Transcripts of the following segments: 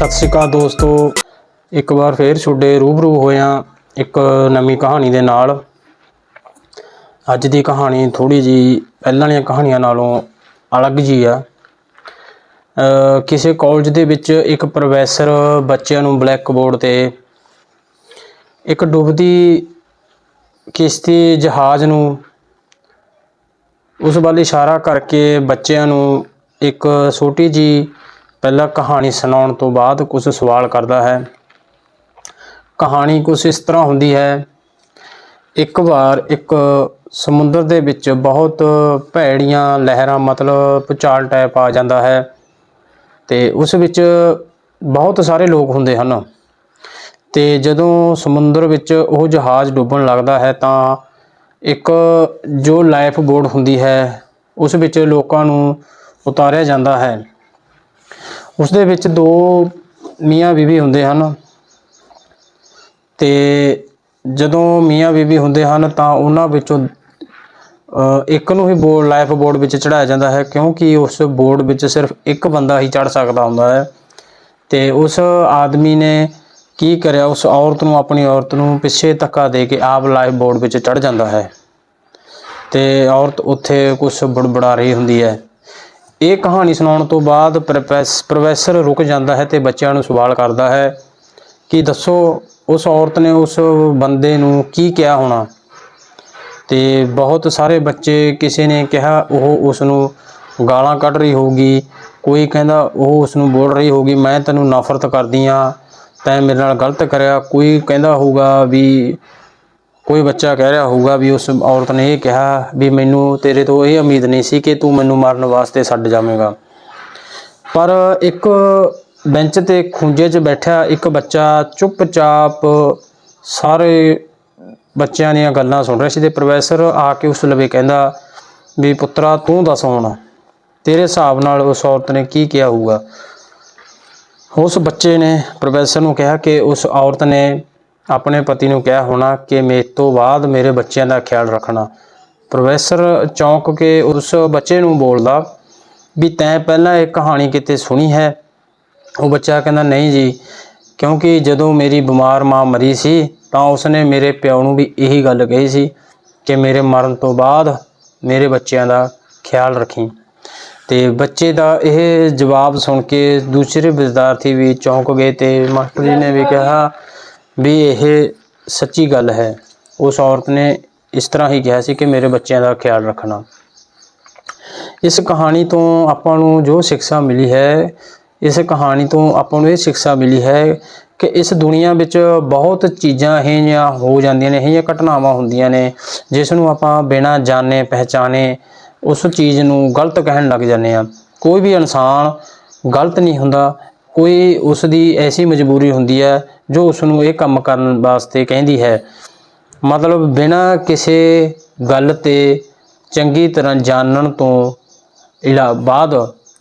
ਸਤਿ ਸ਼੍ਰੀ ਅਕਾਲ ਦੋਸਤੋ। ਇੱਕ ਵਾਰ ਫੇਰ ਤੁਹਾਡੇ ਰੂਬਰੂ ਹੋਇਆ ਇੱਕ ਨਵੀਂ ਕਹਾਣੀ ਦੇ ਨਾਲ। ਅੱਜ ਦੀ ਕਹਾਣੀ ਥੋੜੀ ਜੀ ਪਹਿਲਾਂ ਵਾਲੀਆਂ ਕਹਾਣੀਆਂ ਨਾਲੋਂ ਅਲੱਗ ਜੀ ਆ। ਕਿਸੇ ਕਾਲਜ ਦੇ ਵਿੱਚ ਇੱਕ ਪ੍ਰੋਫੈਸਰ ਬੱਚਿਆਂ ਨੂੰ ਬਲੈਕ ਬੋਰਡ ਤੇ ਇੱਕ ਡੁੱਬਦੀ ਕਿਸ਼ਤੀ ਜਹਾਜ਼ ਨੂੰ ਉਸ ਵੱਲ ਇਸ਼ਾਰਾ ਕਰਕੇ ਬੱਚਿਆਂ ਨੂੰ ਇੱਕ ਛੋਟੀ ਜੀ ਪਹਿਲਾਂ ਕਹਾਣੀ ਸੁਣਾਉਣ ਤੋਂ ਬਾਅਦ ਕੁਝ ਸਵਾਲ ਕਰਦਾ ਹੈ। ਕਹਾਣੀ ਕੁਝ ਇਸ ਤਰ੍ਹਾਂ ਹੁੰਦੀ ਹੈ। ਇੱਕ ਵਾਰ ਇੱਕ ਸਮੁੰਦਰ ਦੇ ਵਿੱਚ ਬਹੁਤ ਭੈੜੀਆਂ ਲਹਿਰਾਂ ਮਤਲਬ ਭੂਚਾਲ ਟਾਈਪ ਆ ਜਾਂਦਾ ਹੈ ਤੇ ਉਸ ਵਿੱਚ ਬਹੁਤ ਸਾਰੇ ਲੋਕ ਹੁੰਦੇ ਹਨ। ਤੇ ਜਦੋਂ ਸਮੁੰਦਰ ਵਿੱਚ ਉਹ ਜਹਾਜ਼ ਡੁੱਬਣ ਲੱਗਦਾ ਹੈ ਤਾਂ ਇੱਕ ਜੋ ਲਾਈਫ ਬੋਰਡ ਹੁੰਦੀ ਹੈ, ਉਸ ਵਿੱਚ ਲੋਕਾਂ ਨੂੰ ਉਤਾਰਿਆ ਜਾਂਦਾ ਹੈ। ਉਸ ਦੇ ਵਿੱਚ ਦੋ ਮੀਆਂ ਬੀਵੀ ਹੁੰਦੇ ਹਨ। ਤੇ ਜਦੋਂ ਮੀਆਂ ਬੀਵੀ ਹੁੰਦੇ ਹਨ ਤਾਂ ਉਹਨਾਂ ਵਿੱਚੋਂ ਇੱਕ ਨੂੰ ਹੀ ਬੋਰਡ, ਲਾਈਫ ਬੋਰਡ ਵਿੱਚ ਚੜਾਇਆ ਜਾਂਦਾ ਹੈ, ਕਿਉਂਕਿ ਉਸ ਬੋਰਡ ਵਿੱਚ ਸਿਰਫ ਇੱਕ ਬੰਦਾ ਹੀ ਚੜ ਸਕਦਾ ਹੁੰਦਾ ਹੈ। ਤੇ ਉਸ ਆਦਮੀ ਨੇ ਕੀ ਕਰਿਆ? ਉਸ ਔਰਤ ਨੂੰ, ਆਪਣੀ ਔਰਤ ਨੂੰ ਪਿੱਛੇ ਧੱਕਾ ਦੇ ਕੇ ਆਪ ਲਾਈਫ ਬੋਰਡ ਵਿੱਚ ਚੜ ਜਾਂਦਾ ਹੈ। ਤੇ ਔਰਤ ਉੱਥੇ ਕੁਝ ਬੜਬੜਾ ਰਹੀ ਹੁੰਦੀ ਹੈ। ਇਹ ਕਹਾਣੀ ਸੁਣਾਉਣ ਤੋਂ ਬਾਅਦ ਪ੍ਰੋਫੈਸ- ਪ੍ਰੋਫੈਸਰ ਰੁਕ ਜਾਂਦਾ ਹੈ ਤੇ ਬੱਚਿਆਂ ਨੂੰ ਸਵਾਲ ਕਰਦਾ ਹੈ ਕਿ ਦੱਸੋ ਉਸ ਔਰਤ ਨੇ ਉਸ ਬੰਦੇ ਨੂੰ ਕੀ ਕਿਹਾ ਹੋਣਾ? ਤੇ ਬਹੁਤ ਸਾਰੇ ਬੱਚੇ ਕਿਸੇ ਨੇ ਕਿਹਾ, ਉਹ ਉਸ ਨੂੰ ਗਾਲਾਂ ਕੱਢ ਰਹੀ ਹੋਊਗੀ। ਕੋਈ ਕਹਿੰਦਾ, ਉਹ ਉਸ ਨੂੰ ਬੋਲ ਰਹੀ ਹੋਊਗੀ, ਮੈਂ ਤੈਨੂੰ ਨਫ਼ਰਤ ਕਰਦੀ ਆ, ਤੈਂ ਮੇਰੇ ਨਾਲ ਗਲਤ ਕਰਿਆ। ਕੋਈ ਕਹਿੰਦਾ ਹੋਊਗਾ ਵੀ ਕੋਈ ਬੱਚਾ ਕਹਿ ਰਿਹਾ ਹੋਊਗਾ ਵੀ ਉਸ ਔਰਤ ਨੇ ਇਹ ਕਿਹਾ ਵੀ ਮੈਨੂੰ ਤੇਰੇ ਤੋਂ ਇਹ ਉਮੀਦ ਨਹੀਂ ਸੀ ਕਿ ਤੂੰ ਮੈਨੂੰ ਮਾਰਨ ਵਾਸਤੇ ਛੱਡ ਜਾਵੇਂਗਾ। ਪਰ ਇੱਕ ਬੈਂਚ ਤੇ ਖੁੰਝੇ 'ਚ ਬੈਠਾ ਇੱਕ ਬੱਚਾ ਚੁੱਪਚਾਪ ਸਾਰੇ ਬੱਚਿਆਂ ਦੀਆਂ ਗੱਲਾਂ ਸੁਣ ਰਿਹਾ ਸੀ ਤੇ ਪ੍ਰੋਫੈਸਰ ਆ ਕੇ ਉਸ ਲਵੇ ਕਹਿੰਦਾ ਵੀ ਪੁੱਤਰਾ, ਤੂੰ ਦੱਸ ਹੁਣ ਤੇਰੇ ਹਿਸਾਬ ਨਾਲ ਉਸ ਔਰਤ ਨੇ ਕੀ ਕਿਹਾ ਹੋਊਗਾ? ਉਸ ਬੱਚੇ ਨੇ ਪ੍ਰੋਫੈਸਰ ਨੂੰ ਕਿਹਾ ਕਿ ਉਸ ਔਰਤ ਨੇ ਆਪਣੇ ਪਤੀ ਨੂੰ ਕਿਹਾ ਹੋਣਾ ਕਿ ਮੇਰੇ ਤੋਂ ਬਾਅਦ ਮੇਰੇ ਬੱਚਿਆਂ ਦਾ ਖਿਆਲ ਰੱਖਣਾ। ਪ੍ਰੋਫੈਸਰ ਚੌਂਕ ਕੇ ਉਸ ਬੱਚੇ ਨੂੰ ਬੋਲਦਾ, ਵੀ ਤੈਂ ਪਹਿਲਾਂ ਇਹ ਕਹਾਣੀ ਕਿਤੇ ਸੁਣੀ ਹੈ? ਉਹ ਬੱਚਾ ਕਹਿੰਦਾ, ਨਹੀਂ ਜੀ, ਕਿਉਂਕਿ ਜਦੋਂ ਮੇਰੀ ਬਿਮਾਰ ਮਾਂ ਮਰੀ ਸੀ, ਤਾਂ ਉਸਨੇ ਮੇਰੇ ਪਿਓ ਨੂੰ ਵੀ ਇਹੀ ਗੱਲ ਕਹੀ ਸੀ ਕਿ ਮੇਰੇ ਮਰਨ ਤੋਂ ਬਾਅਦ ਮੇਰੇ ਬੱਚਿਆਂ ਦਾ ਖਿਆਲ ਰੱਖੀ। ਤੇ ਬੱਚੇ ਦਾ ਇਹ ਜਵਾਬ ਸੁਣ ਕੇ ਦੂਸਰੇ ਵਿਦਿਆਰਥੀ ਵੀ ਚੌਂਕ ਗਏ ਤੇ ਮਾਸਟਰ ਜੀ ਨੇ ਵੀ ਕਿਹਾ ਵੀ ਇਹ ਸੱਚੀ ਗੱਲ ਹੈ। ਉਸ ਔਰਤ ਨੇ ਇਸ ਤਰ੍ਹਾਂ ਹੀ ਕਿਹਾ ਸੀ ਕਿ ਮੇਰੇ ਬੱਚਿਆਂ ਦਾ ਖਿਆਲ ਰੱਖਣਾ। ਇਸ ਕਹਾਣੀ ਤੋਂ ਆਪਾਂ ਨੂੰ ਜੋ ਸਿੱਖਿਆ ਮਿਲੀ ਹੈ, ਇਸ ਕਹਾਣੀ ਤੋਂ ਆਪਾਂ ਨੂੰ ਇਹ ਸਿੱਖਿਆ ਮਿਲੀ ਹੈ ਕਿ ਇਸ ਦੁਨੀਆ ਵਿੱਚ ਬਹੁਤ ਚੀਜ਼ਾਂ ਇਹ ਜਿਹੀਆਂ ਹੋ ਜਾਂਦੀਆਂ ਨੇ, ਇਹ ਜਿਹੀਆਂ ਘਟਨਾਵਾਂ ਹੁੰਦੀਆਂ ਨੇ, ਜਿਸ ਨੂੰ ਆਪਾਂ ਬਿਨਾਂ ਜਾਣੇ ਪਹਿਚਾਨੇ ਉਸ ਚੀਜ਼ ਨੂੰ ਗਲਤ ਕਹਿਣ ਲੱਗ ਜਾਂਦੇ ਆ ਕੋਈ ਵੀ ਇਨਸਾਨ ਗਲਤ ਨਹੀਂ ਹੁੰਦਾ ਕੋਈ ਉਸ ਦੀ ਐਸੀ ਮਜਬੂਰੀ ਹੁੰਦੀ ਹੈ ਜੋ ਉਸ ਨੂੰ ਇਹ ਕੰਮ ਕਰਨ ਵਾਸਤੇ ਕਹਿੰਦੀ ਹੈ। ਮਤਲਬ ਬਿਨਾਂ ਕਿਸੇ ਗੱਲ ਤੇ ਚੰਗੀ ਤਰ੍ਹਾਂ ਜਾਣਨ ਤੋਂ ਇਲਾ ਬਾਅਦ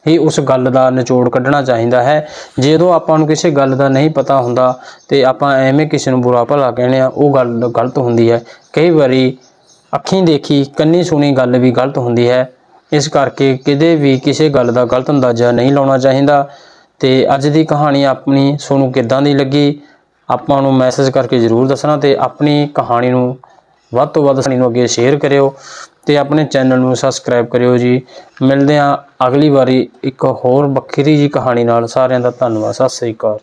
ਹੀ ਉਸ ਗੱਲ ਦਾ ਨਿਚੋੜ ਕੱਢਣਾ ਚਾਹੀਦਾ ਹੈ। ਜਦੋਂ ਆਪਾਂ ਨੂੰ ਕਿਸੇ ਗੱਲ ਦਾ ਨਹੀਂ ਪਤਾ ਹੁੰਦਾ ਤੇ ਆਪਾਂ ਐਵੇਂ ਕਿਸੇ ਨੂੰ ਬੁਰਾ ਭਲਾ ਕਹਿੰਦੇ ਆ ਉਹ ਗੱਲ ਗਲਤ ਹੁੰਦੀ ਹੈ। ਕਈ ਵਾਰੀ ਅੱਖੀਂ ਦੇਖੀ, ਕੰਨੀ ਸੁਣੀ ਗੱਲ ਵੀ ਗਲਤ ਹੁੰਦੀ ਹੈ। ਇਸ ਕਰਕੇ ਕਿਤੇ ਵੀ ਕਿਸੇ ਗੱਲ ਦਾ ਗਲਤ ਅੰਦਾਜ਼ਾ ਨਹੀਂ ਲਾਉਣਾ ਚਾਹੀਦਾ। ਤੇ ਅੱਜ ਦੀ ਕਹਾਣੀ ਆਪਣੀ ਤੁਹਾਨੂੰ ਕਿੱਦਾਂ ਦੀ ਲੱਗੀ? ਆਪਾਂ ਨੂੰ ਮੈਸੇਜ ਕਰਕੇ ਜਰੂਰ ਦੱਸਣਾ ਤੇ ਆਪਣੀ ਕਹਾਣੀ ਨੂੰ ਵੱਧ ਤੋਂ ਵੱਧ ਸਾਨੂੰ ਅੱਗੇ ਸ਼ੇਅਰ ਕਰਿਓ ਤੇ ਆਪਣੇ ਚੈਨਲ ਨੂੰ ਸਬਸਕ੍ਰਾਈਬ ਕਰਿਓ ਜੀ। ਮਿਲਦੇ ਹਾਂ ਅਗਲੀ ਵਾਰੀ ਇੱਕ ਹੋਰ ਵੱਖਰੀ ਜੀ ਕਹਾਣੀ ਨਾਲ। ਸਾਰਿਆਂ ਦਾ ਧੰਨਵਾਦ, ਸਤਿ ਸ੍ਰੀ ਅਕਾਲ।